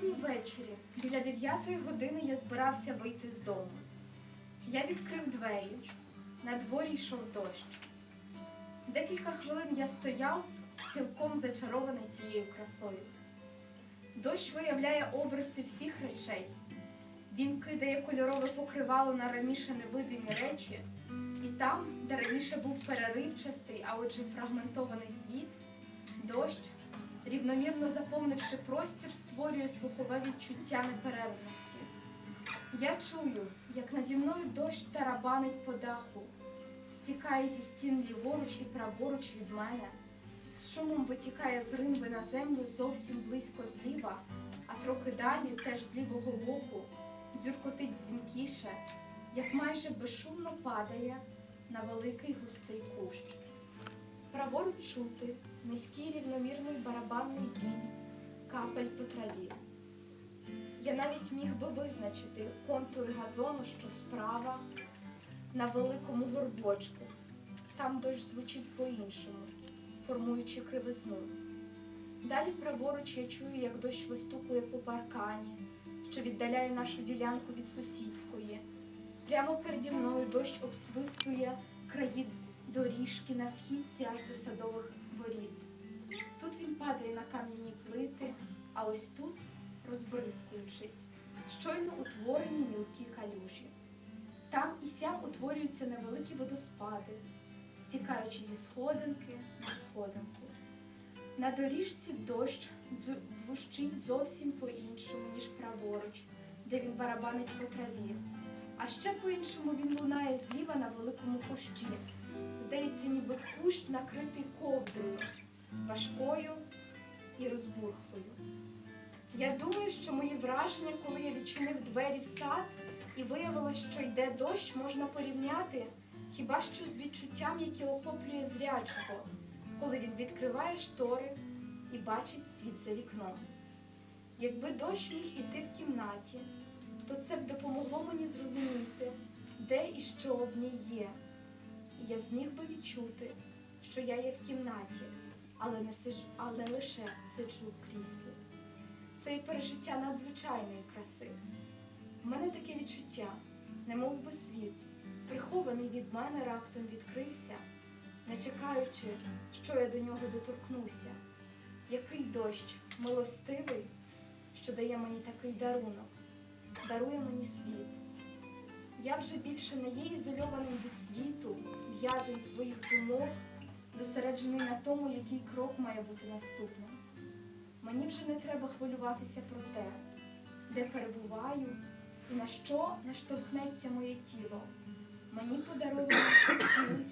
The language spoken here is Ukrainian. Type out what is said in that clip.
Сьогодні ввечері, біля дев'ятої години, я збирався вийти з дому. Я відкрив двері. На дворі йшов дощ. Декілька хвилин я стояв, цілком зачарований цією красою. Дощ виявляє обриси всіх речей. Він кидає кольорове покривало на раніше невидимі речі, і там, де раніше був переривчастий, а отже фрагментований світ, дощ, рівномірно заповнивши простір, створює слухове відчуття неперервності. Я чую, як наді мною дощ тарабанить по даху, стікає зі стін ліворуч і праворуч від мене, з шумом витікає з ринви на землю зовсім близько зліва, а трохи далі, теж з лівого боку, дзюркотить дзвінкіше, як майже безшумно падає на великий густий кущ. Праворуч чути низький рівномірний барабанний бій, капель по траві. Я навіть міг би визначити контури газону, що справа, на великому горбочку. Там дощ звучить по-іншому, формуючи кривизну. Далі праворуч я чую, як дощ вистукує по паркані, що віддаляє нашу ділянку від сусідської. Прямо переді мною дощ обсвистує краї доріжки на східці аж до садових воріт. Тут він падає на кам'яні плити, а ось тут, розбризкуючись, щойно утворені мілкі калюжі. Там і сям утворюються невеликі водоспади, стікаючи зі сходинки на сходинку. На доріжці дощ дзвущить зовсім по-іншому, ніж праворуч, де він барабанить по траві. А ще по-іншому він лунає зліва на великому кущі. Здається, ніби кущ накритий ковдрою, важкою і розбурхлою. Я думаю, що мої враження, коли я відчинив двері в сад і виявилось, що йде дощ, можна порівняти хіба що з відчуттям, яке охоплює зрячого, коли він відкриває штори і бачить світ за вікном. Якби дощ міг іти в кімнаті, то це б допомогло мені зрозуміти, де і що в ній є. І я зміг би відчути, що я є в кімнаті, але не сиж... але лише сиджу в кріслі. Це і пережиття надзвичайної краси. У мене таке відчуття, немов би світ, прихований від мене раптом відкрився, не чекаючи, що я до нього доторкнуся. Який дощ милостивий, що дає мені такий дарунок, дарує мені світ. Я вже більше не є ізольованим від світу, в'язень своїх думок, зосереджений на тому, який крок має бути наступним. Мені вже не треба хвилюватися про те, де перебуваю і на що наштовхнеться моє тіло. Мені подарований цілий